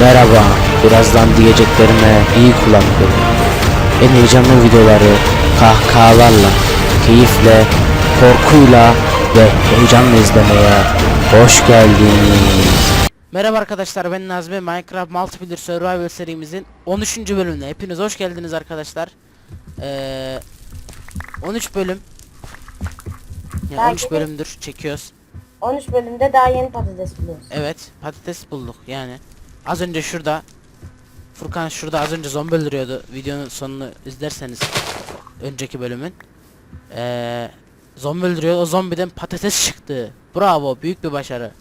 Merhaba, birazdan diyeceklerime iyi kulak verin. En heyecanlı videoları kahkahalarla, keyifle, korkuyla ve heyecanla izlemeye hoş geldiniz. Merhaba arkadaşlar ben Nazmi Minecraft Multiplayer Survival serimizin 13. bölümüne hepiniz hoş geldiniz arkadaşlar. Ee, 13 bölüm. Yani Daha 13 yeni- bölümdür çekiyoruz. 13 bölümde daha yeni patates buluyoruz. Evet patates bulduk yani. Az önce şurada Furkan şurada az önce zombi öldürüyordu. Videonun sonunu izlerseniz önceki bölümün. Ee, zombi öldürüyor. O zombiden patates çıktı. Bravo büyük bir başarı.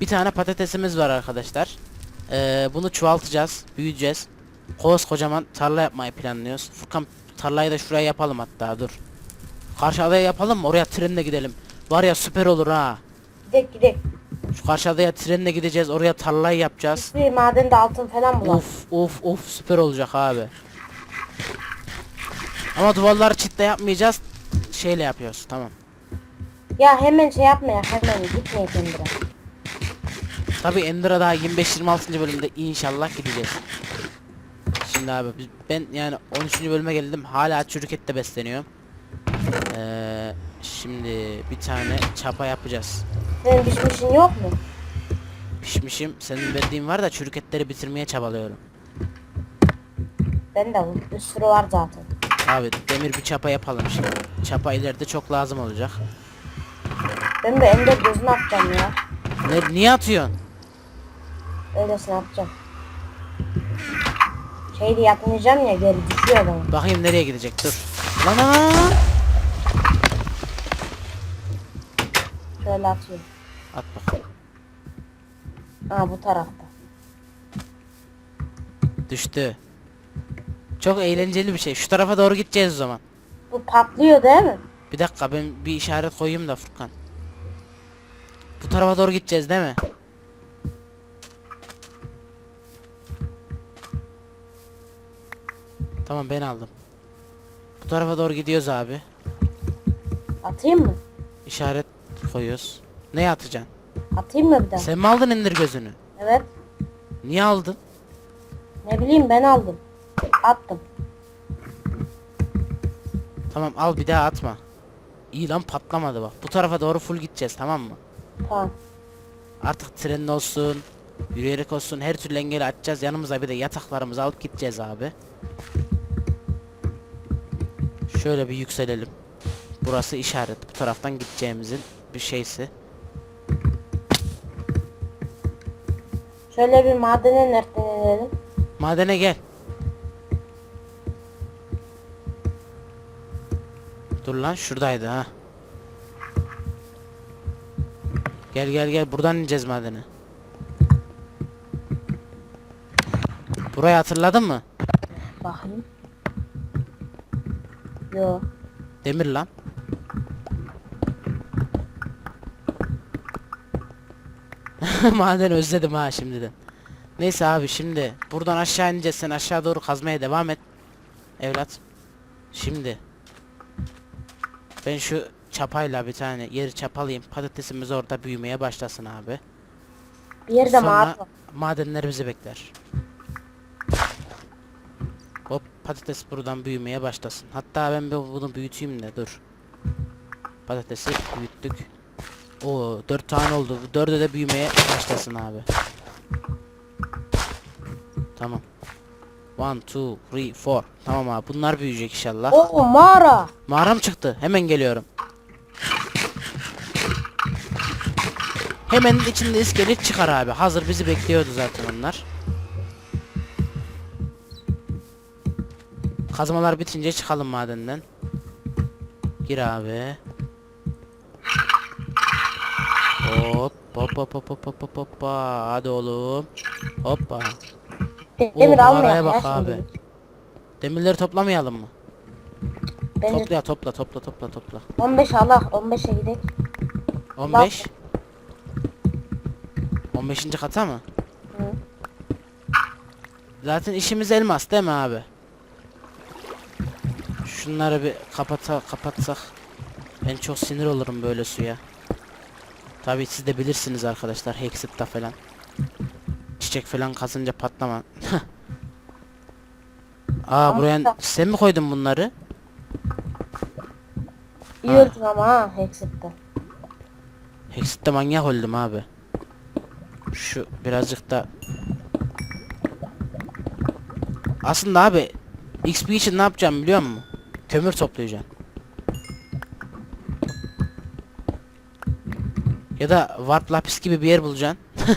Bir tane patatesimiz var arkadaşlar. Ee, bunu çoğaltacağız. Büyüyeceğiz. Kocaman tarla yapmayı planlıyoruz. Furkan tarlayı da şuraya yapalım hatta dur. Karşı adaya yapalım mı? Oraya trenle gidelim. Var ya süper olur ha. Gidek gidek. Şu karşı adaya trenle gideceğiz. Oraya tarlayı yapacağız. Bir madende altın falan bulalım. Of of of süper olacak abi. Ama duvarları çitle yapmayacağız. Şeyle yapıyoruz tamam. Ya hemen şey yapma ya hemen gitmeyin kendine. Tabi Ender'a daha 25-26. bölümde inşallah gideceğiz. Şimdi abi biz- ben yani 13. bölüme geldim hala çürük ette besleniyorum. Ee, şimdi bir tane çapa yapacağız. Senin pişmişin yok mu? Pişmişim senin verdiğin var da çürük etleri bitirmeye çabalıyorum. Ben de bu. Bir sürü var zaten. Abi demir bir çapa yapalım şimdi. Çapa ileride çok lazım olacak. Ben de ender gözünü atacağım ya. Ne, niye atıyorsun? Öylesine atacağım. Şeydi yapmayacağım ya geri düşüyor bana. Bakayım nereye gidecek dur. Lan lan, lan, Şöyle atıyorum. At bakalım. Ha bu tarafta. Düştü. Çok eğlenceli bir şey. Şu tarafa doğru gideceğiz o zaman. Bu patlıyor değil mi? Bir dakika ben bir işaret koyayım da Furkan. Bu tarafa doğru gideceğiz değil mi? Tamam ben aldım. Bu tarafa doğru gidiyoruz abi. Atayım mı? İşaret koyuyoruz. Ne atacaksın? Atayım mı bir daha? Sen mi aldın indir gözünü? Evet. Niye aldın? Ne bileyim ben aldım. Attım. Tamam al bir daha atma. İyi lan patlamadı bak. Bu tarafa doğru full gideceğiz tamam mı? Tamam. Artık tren olsun, yürüyerek olsun her türlü engeli açacağız. Yanımıza bir de yataklarımızı alıp gideceğiz abi. Şöyle bir yükselelim. Burası işaret. Bu taraftan gideceğimizin bir şeysi. Şöyle bir madene nereden inelim? Madene gel. Dur lan şuradaydı ha. Gel gel gel buradan ineceğiz madene. Burayı hatırladın mı? Bakayım. Yo. Demir lan. Maden özledim ha şimdiden. Neyse abi şimdi buradan aşağı ineceğiz sen aşağı doğru kazmaya devam et. Evlat. Şimdi. Ben şu çapayla bir tane yeri çapalayayım. Patatesimiz orada büyümeye başlasın abi. Bir yerde Sonra madenler bizi bekler. Hop patates buradan büyümeye başlasın. Hatta ben bu- bunu büyüteyim de dur. Patatesi büyüttük. O dört tane oldu. Bu Dördü de büyümeye başlasın abi. Tamam. One, two, three, four. Tamam abi bunlar büyüyecek inşallah. Oo mağara. Mağaram çıktı. Hemen geliyorum. Hemen içinde iskelet çıkar abi. Hazır bizi bekliyordu zaten onlar. Kazmalar bitince çıkalım madenden. Gir abi. Hop hop hop hop hop hop hop hoppa. Hadi oğlum. Hoppa. Demir Oo, almayalım bak ya abi. şimdi. Demirleri toplamayalım mı? Bence Topla topla topla topla topla. 15 Allah 15'e gidelim. 15 15. kata mı? Hı. Zaten işimiz elmas değil mi abi? Şunları bir kapata kapatsak. Ben çok sinir olurum böyle suya. Tabii siz de bilirsiniz arkadaşlar Hexit'ta falan. çiçek falan kazınca patlama. Aa buraya sen mi koydun bunları? İyi öldün ama ha Hexit'te. Hexit'te manyak oldum abi. Şu birazcık da Aslında abi XP için ne yapacağım biliyor musun? Kömür toplayacağım. Ya da warp lapis gibi bir yer bulacaksın.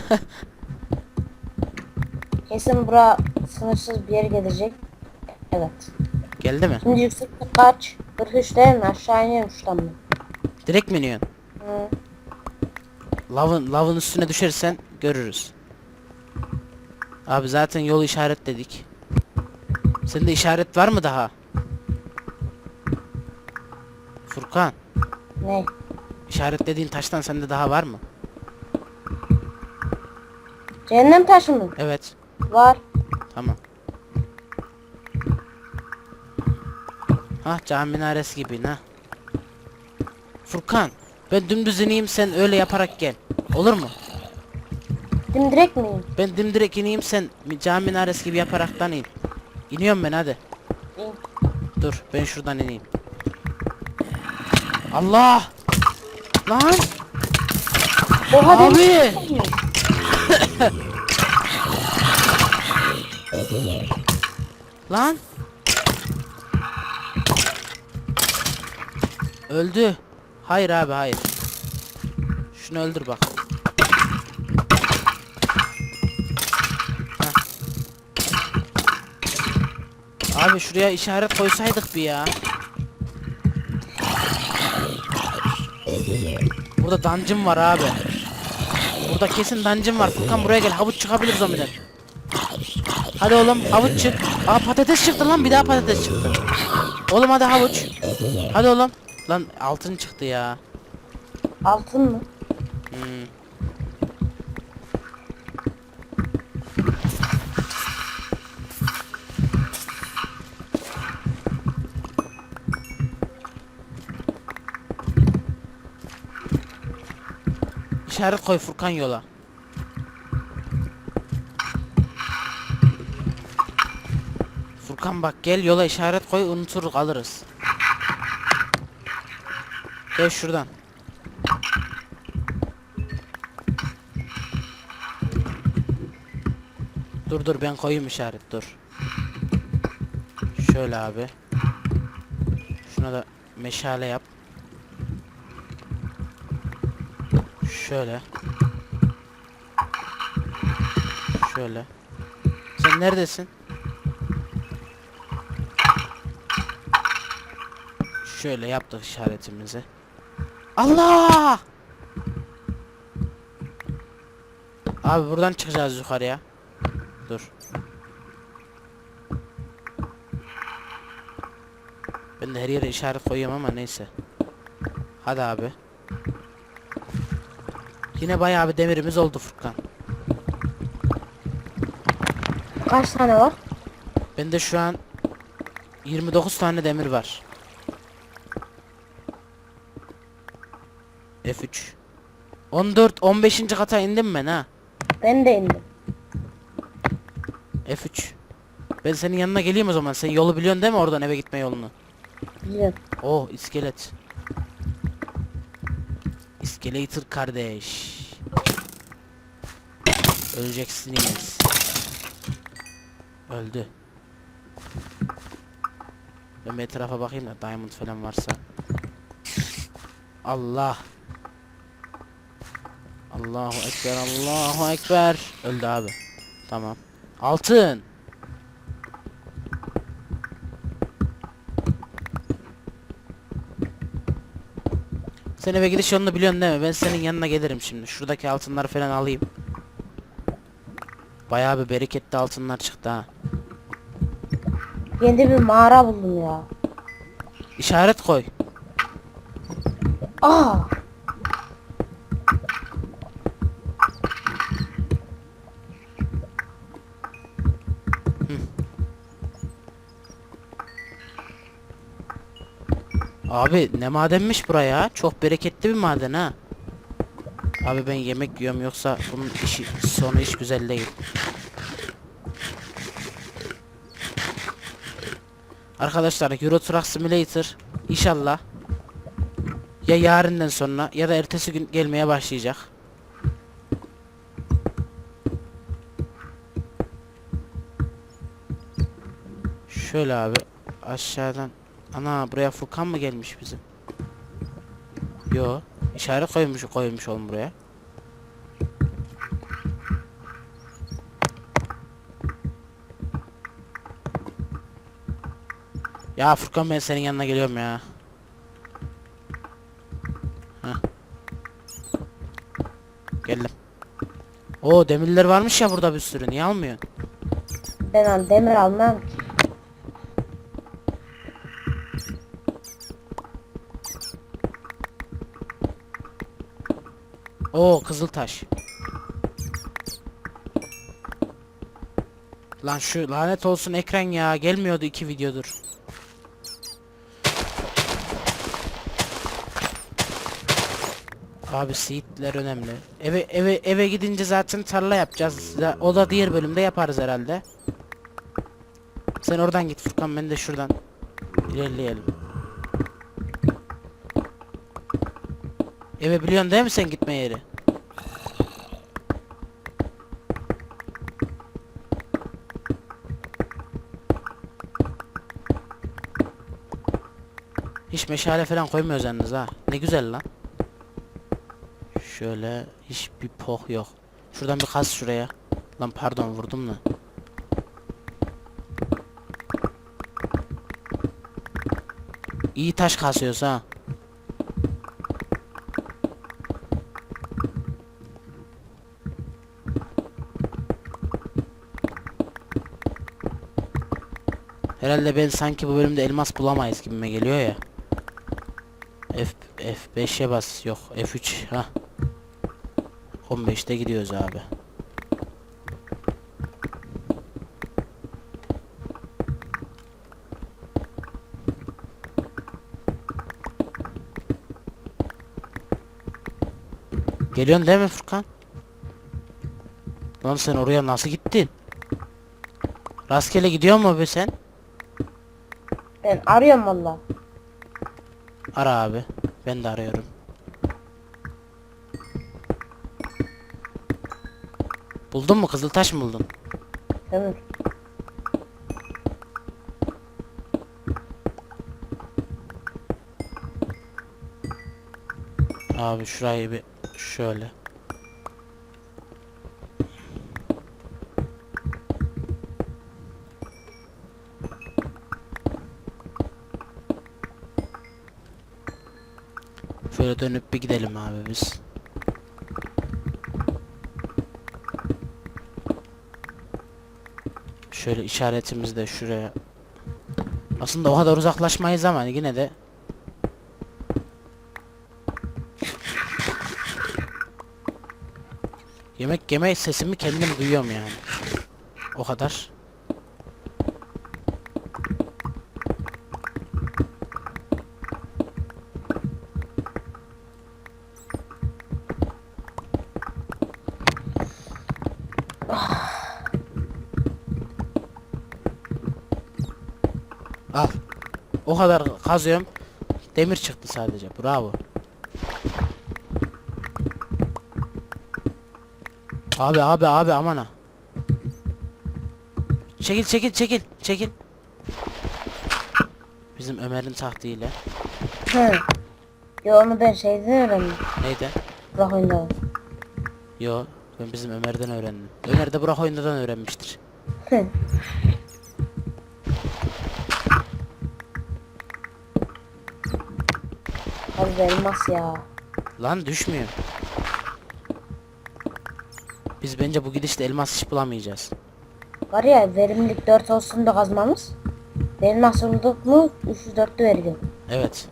Kesin bura sınırsız bir yere gelecek. Evet. Geldi mi? Şimdi yükseklik kaç? 43 değil mi? Aşağı iniyorum şuradan mı? Direkt mi iniyorsun? Hı. Lavın, lavın üstüne düşersen görürüz. Abi zaten yolu işaretledik. Sende işaret var mı daha? Furkan, Ne? İşaretlediğin taştan sende daha var mı? Cehennem taşı mı? Evet, Var. tamam. Hah cami minaresi gibi ha. Furkan, ben dümdüz ineyim sen öyle yaparak gel. Olur mu? Dimdirek miyim? Ben dimdirek ineyim sen mi- cami minaresi gibi yaparaktan in. İniyorum ben hadi. İn. Dur ben şuradan ineyim. Allah! Lan! Oha Abi! Lan! Öldü. Hayır abi hayır. Şunu öldür bak. Heh. Abi şuraya işaret koysaydık bir ya. Burada dungeon var abi. Burada kesin dungeon var. Furkan buraya gel. Havuç çıkabilir zombiden. Hadi oğlum havuç çık. Aa patates çıktı lan bir daha patates çıktı. Oğlum hadi havuç. Hadi oğlum. Lan altın çıktı ya. Altın mı? Hmm. İşaret koy Furkan yola. Furkan bak gel yola işaret koy unutur kalırız. Gel şuradan. Dur dur ben koyayım işaret dur. Şöyle abi. Şuna da meşale yap. Şöyle. Şöyle. Sen neredesin? Şöyle yaptık işaretimizi. Allah! Abi buradan çıkacağız yukarıya. Dur. Ben de her yere işaret koyuyorum ama neyse. Hadi abi. Yine bayağı bir demirimiz oldu Furkan. Kaç tane var? Bende şu an 29 tane demir var. F3. 14 15. kata indim ben ha. Ben de indim. F3. Ben senin yanına geleyim o zaman. Sen yolu biliyorsun değil mi oradan eve gitme yolunu? Biliyorum. Oh iskelet. İskeletor kardeş. Öleceksiniz. Öldü. Ben bir etrafa bakayım da diamond falan varsa. Allah. Allahu ekber Allahu ekber. Öldü abi. Tamam. Altın. Sen eve gidiş yolunu biliyorsun değil mi? Ben senin yanına gelirim şimdi. Şuradaki altınları falan alayım. Bayağı bir bereketli altınlar çıktı ha. Yeni bir mağara buldum ya. İşaret koy. Aa! Abi ne madenmiş buraya? Çok bereketli bir maden ha. Abi ben yemek yiyorum yoksa bunun işi sonu hiç güzel değil. Arkadaşlar Euro Truck Simulator inşallah ya yarından sonra ya da ertesi gün gelmeye başlayacak. Şöyle abi aşağıdan ana buraya Furkan mı gelmiş bizim? Yo işaret koymuş koymuş oğlum buraya. Ya Furkan ben senin yanına geliyorum ya. Geldim. Oo demirler varmış ya burada bir sürü. Niye almıyorsun? Ben al demir almam. ki. Oo Kızıltaş. Lan şu lanet olsun ekran ya. Gelmiyordu iki videodur. Abi seedler önemli. Eve eve eve gidince zaten tarla yapacağız. Ya- O da diğer bölümde yaparız herhalde. Sen oradan git Furkan ben de şuradan ilerleyelim. Eve biliyorsun değil mi sen gitme yeri? Hiç meşale falan koymuyoruz yalnız ha. Ne güzel lan. Şöyle hiçbir poh yok. Şuradan bir kaz şuraya. Lan pardon vurdum da. İyi taş kasıyoruz ha. Herhalde ben sanki bu bölümde elmas bulamayız gibime geliyor ya. F F5'e bas. Yok F3 ha. 15'te gidiyoruz abi. Geliyorsun değil mi Furkan? Lan sen oraya nasıl gittin? Rastgele gidiyor mu be sen? Ben arıyorum valla. Ara abi. Ben de arıyorum. Buldun mu? Kızıltaş mı buldun? Kömür. Abi şurayı bir şöyle. Şöyle dönüp bir gidelim abi biz. Şöyle işaretimizi de şuraya. Aslında o kadar uzaklaşmayız ama yine de Yemek yeme sesimi kendim duyuyorum yani. O kadar. Al. O kadar kazıyorum. Demir çıktı sadece. Bravo. Abi abi abi aman ha. Çekil çekil çekil çekil. Bizim Ömer'in taktiğiyle. Hı. Yo onu ben şeyden öğrendim. Neydi? Burak oyunda. Yo ben bizim Ömer'den öğrendim. Ömer de Burak oyundan öğrenmiştir. Hı. Abi elmas ya. Lan düşmüyor. Biz bence bu gidişte elmas hiç bulamayacağız. Var ya verimlilik 4 olsun da kazmamız. Elmas bulduk mu 304'lü veriyor. Evet.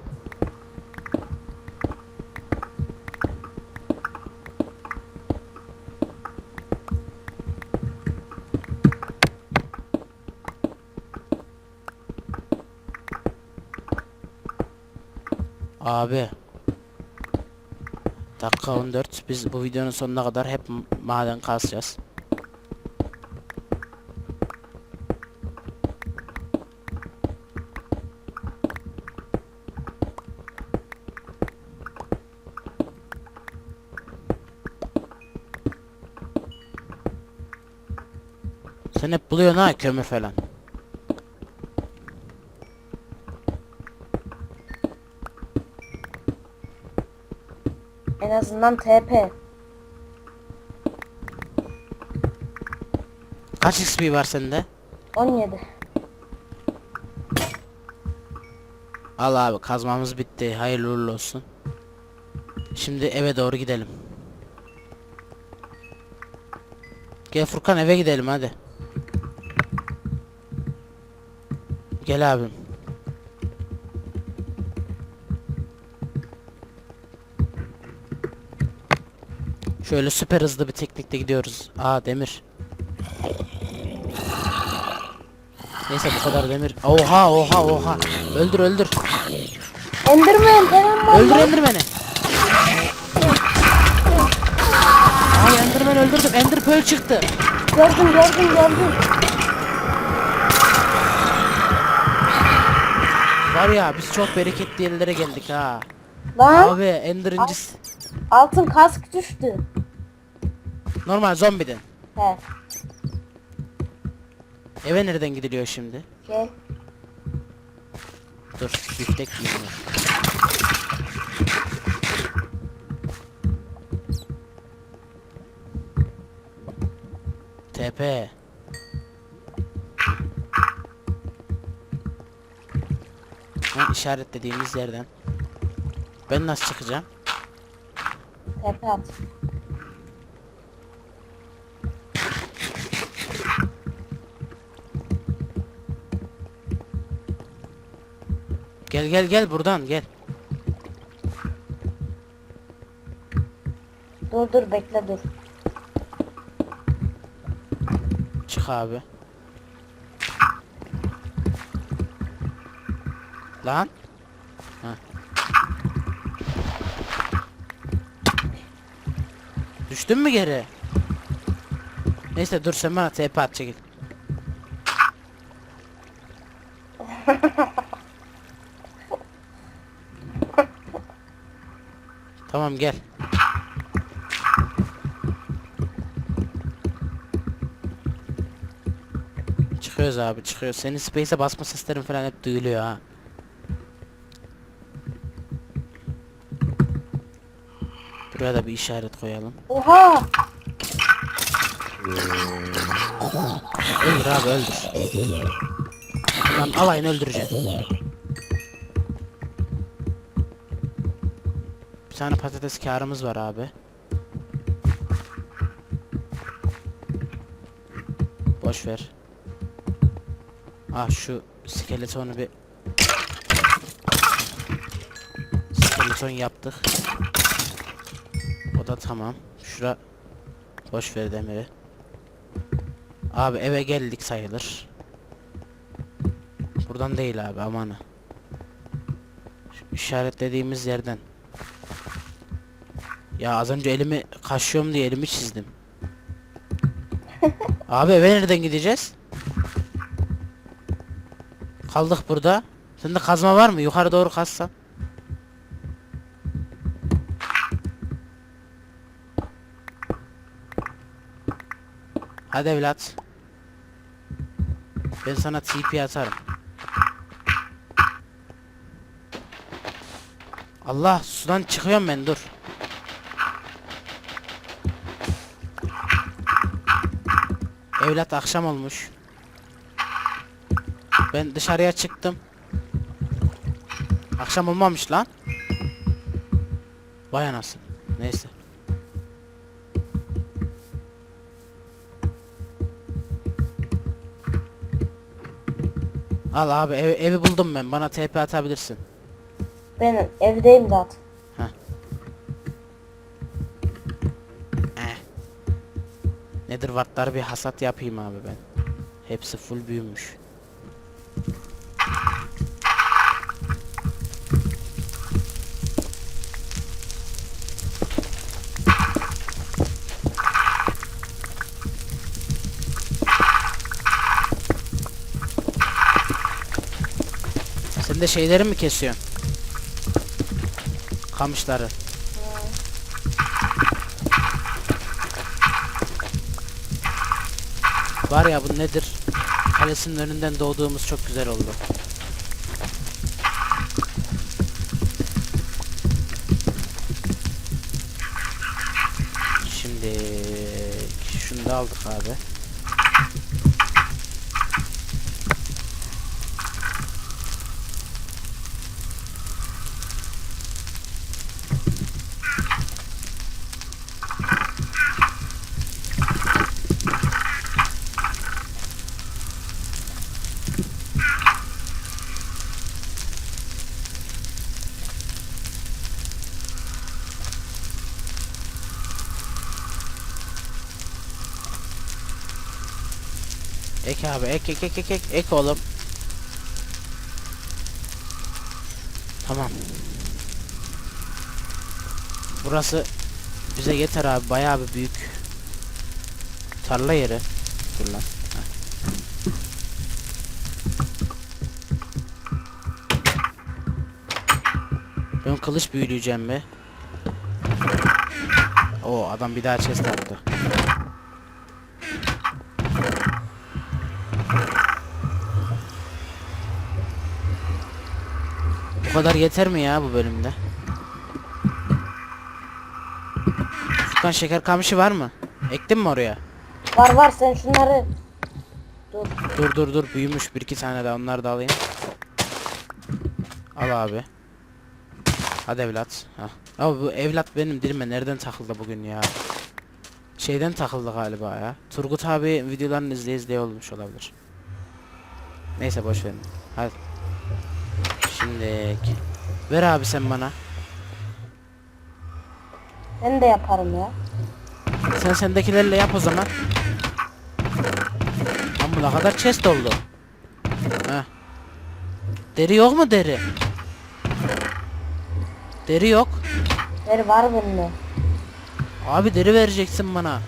Abi. Dakika 14. Biz bu videonun sonuna kadar hep maden kazacağız. Sen hep buluyorsun ha kömür falan. En azından TP. Kaç XP var sende? 17. Al abi kazmamız bitti. Hayırlı uğurlu olsun. Şimdi eve doğru gidelim. Gel Furkan eve gidelim hadi. Gel abim. Şöyle süper hızlı bir teknikle gidiyoruz. Aa demir. Neyse bu kadar demir. Oha oha oha. Öldür öldür. Enderman var. Öldür lan. Enderman'i. Ay Enderman öldürdüm. Ender Pearl çıktı. Gördüm gördüm gördüm. Var ya biz çok bereketli yerlere geldik ha. Lan Abi Ender incisi. altın kask düştü. Normal zombiden. He Eve nereden gidiliyor şimdi? gel. Dur biftek yiyeyim. TP. Ha, işaretlediğimiz yerden. Ben nasıl çıkacağım? TP at. Gel gel gel buradan gel. Dur dur bekle dur. Çık abi. Lan. Ha. Düştün mü geri? Neyse dur sen bana TP at çekil. Tamam gel. Çıkıyoruz abi çıkıyoruz. Senin space'e basma seslerin falan hep duyuluyor ha. Buraya da bir işaret koyalım. Oha! Öldür abi öldür. Lan alayını öldüreceğim. Tane patates karımız var abi. Boş ver. Ah şu skeletonu bir skeleton yaptık. O da tamam. Şura boş ver demiri. Abi eve geldik sayılır. Buradan değil abi amanı. Şu işaretlediğimiz yerden. Ya az önce elimi kaşıyorum diye elimi çizdim. abi eve nereden gideceğiz? Kaldık burada. Sende kazma var mı? Yukarı doğru kazsan. Hadi evlat. Ben sana TP atarım. Allah sudan çıkıyorum ben dur. Evlat akşam olmuş. Ben dışarıya çıktım. Akşam olmamış lan. Vay anasını. Neyse. Al abi ev- evi buldum ben. Bana TP atabilirsin. Ben evdeyim de hırvatlar bir hasat yapayım abi ben. Hepsi full büyümüş. Sen de şeyleri mi kesiyorsun? Kamışları. Var ya bu nedir? Kalesinin önünden doğduğumuz çok güzel oldu. Şimdi şunu da aldık abi. Abi ek ek ek ek ek ek oğlum. Tamam. Burası bize yeter abi bayağı bir büyük tarla yeri. Dur lan. Ben kılıç büyüleyeceğim be. O adam bir daha chest attı. Bu kadar yeter mi ya bu bölümde? Furkan şeker kamışı var mı? Ektin mi oraya? Var var sen şunları. Dur. Dur dur dur büyümüş bir iki tane daha onları da alayım. Al abi. Hadi evlat. Hah. Abi bu evlat benim dilime nereden takıldı bugün ya? Şeyden takıldı galiba ya. Turgut abi videolarını izleye izleye olmuş olabilir. Neyse boş verin. Hadi. Şimdi ver abi sen bana. Ben de yaparım ya. Sen sendekilerle yap o zaman. Lan bu ne kadar chest oldu. Heh. Deri yok mu deri? Deri yok. Deri var bende. Abi deri vereceksin bana.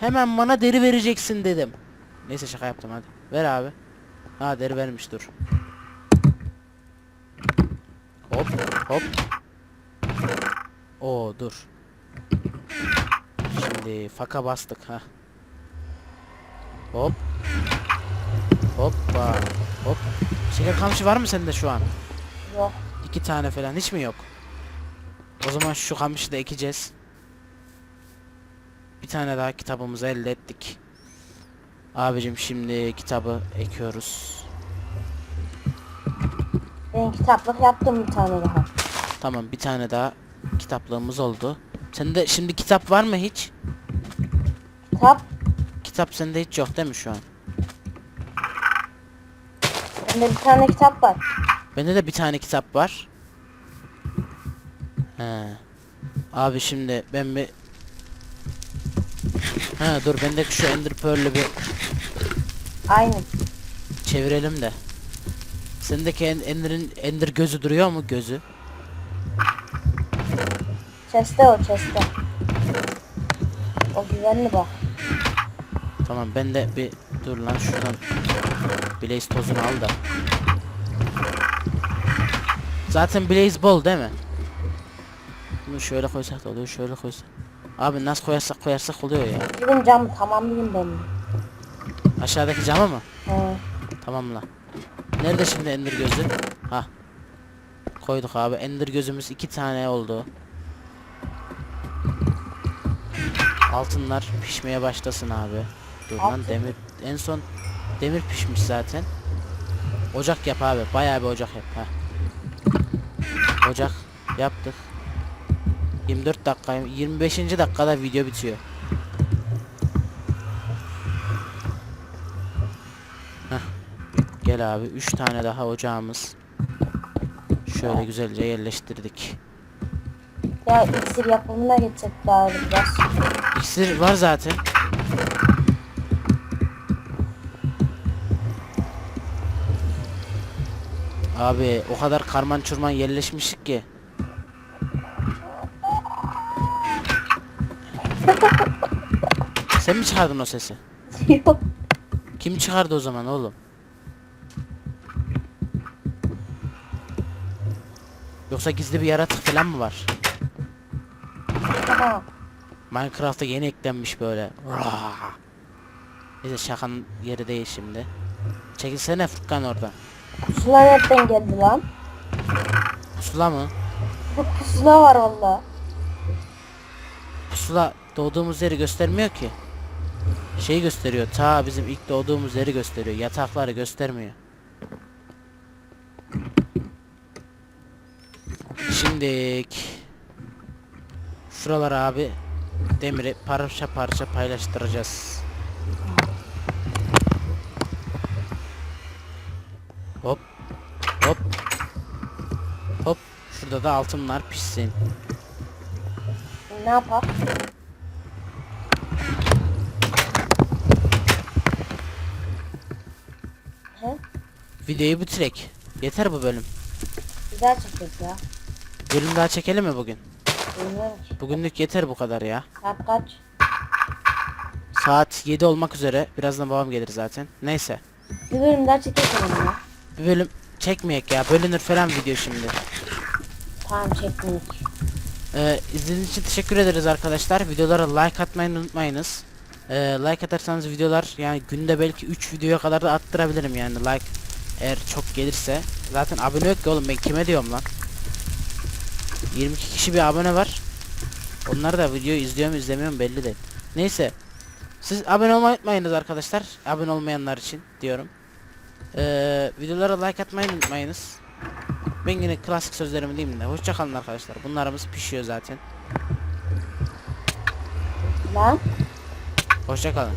Hemen bana deri vereceksin dedim. Neyse şaka yaptım hadi. Ver abi. Ha deri vermiş dur. Hop hop. Oo dur. Şimdi faka bastık ha. Hop. Hoppa. Hop. Şeker kamçı var mı sende şu an? Yok. İki tane falan hiç mi yok? O zaman şu kamışı da ekeceğiz. Bir tane daha kitabımızı elde ettik. Abicim şimdi kitabı ekiyoruz. Ben kitaplık yaptım bir tane daha. Tamam bir tane daha kitaplığımız oldu. Sende şimdi kitap var mı hiç? Kitap. Kitap sende hiç yok değil mi şu an? Bende bir tane kitap var. Bende de bir tane kitap var. He. Abi şimdi ben bir Ha dur bendeki şu Ender Pearl'ü bir Aynen. çevirelim de. Sendeki en- Ender'in Ender gözü duruyor mu gözü? Chest'te o chest'te. O güvenli bak. Tamam ben de bir dur lan şuradan Blaze tozunu al da. Zaten Blaze bol değil mi? Bunu şöyle koysak da oluyor şöyle koysak. Abi nasıl koyarsak koyarsak oluyor ya. Gidin camı tamamlayayım benim. Aşağıdaki camı mı? He. Tamamla. Nerede şimdi Ender gözü? Ha. Koyduk abi. Ender gözümüz iki tane oldu. Altınlar pişmeye başlasın abi. Dur lan demir en son demir pişmiş zaten. Ocak yap abi. Bayağı bir ocak yap ha. Ocak yaptık. 24 dakika 25. dakikada video bitiyor. Gel abi 3 tane daha ocağımız. Şöyle güzelce yerleştirdik. Ya iksir yapımına geçecek daha biraz. İksir var zaten. Abi o kadar karman çurman yerleşmişik ki. Sen mi çıkardın o sesi? Yok. Kim çıkardı o zaman oğlum? Yoksa gizli bir yaratık falan mı var? Minecraft'a yeni eklenmiş böyle. Neyse şakanın yeri değil şimdi. Çekilsene Furkan orada. Pusula nereden geldi lan? Pusula mı? Pusula var valla. Pusula doğduğumuz yeri göstermiyor ki. Şeyi gösteriyor. Ta bizim ilk doğduğumuz yeri gösteriyor. Yatakları göstermiyor. Şimdik. Şuralar abi demiri parça parça paylaştıracağız. Hop. Hop. Hop. Şurada da altınlar pişsin. Ne yapar? Videoyu bitirek. Yeter bu bölüm. Güzel çekiyoruz ya. Bölüm daha çekelim mi bugün? Bilmiyorum ki. Bugünlük yeter bu kadar ya. Saat kaç? Saat 7 olmak üzere. Birazdan babam gelir zaten. Neyse. Bir bölüm daha çekelim ya. Bir bölüm çekmeyek ya. Bölünür falan video şimdi. Tamam çekmedik. Ee, izlediğiniz için teşekkür ederiz arkadaşlar. Videolara like atmayı unutmayınız. Ee, like atarsanız videolar yani günde belki 3 videoya kadar da attırabilirim yani like eğer çok gelirse. Zaten abone yok ki oğlum ben kime diyorum lan. 22 kişi bir abone var. Onlar da videoyu izliyor mu izlemiyor mu belli değil. Neyse. Siz abone olmayı unutmayınız arkadaşlar. Abone olmayanlar için diyorum. Ee, videolara like atmayı unutmayınız. Ben yine klasik sözlerimi diyeyim de. Hoşçakalın arkadaşlar. Bunlarımız pişiyor zaten. Lan. Hoşçakalın.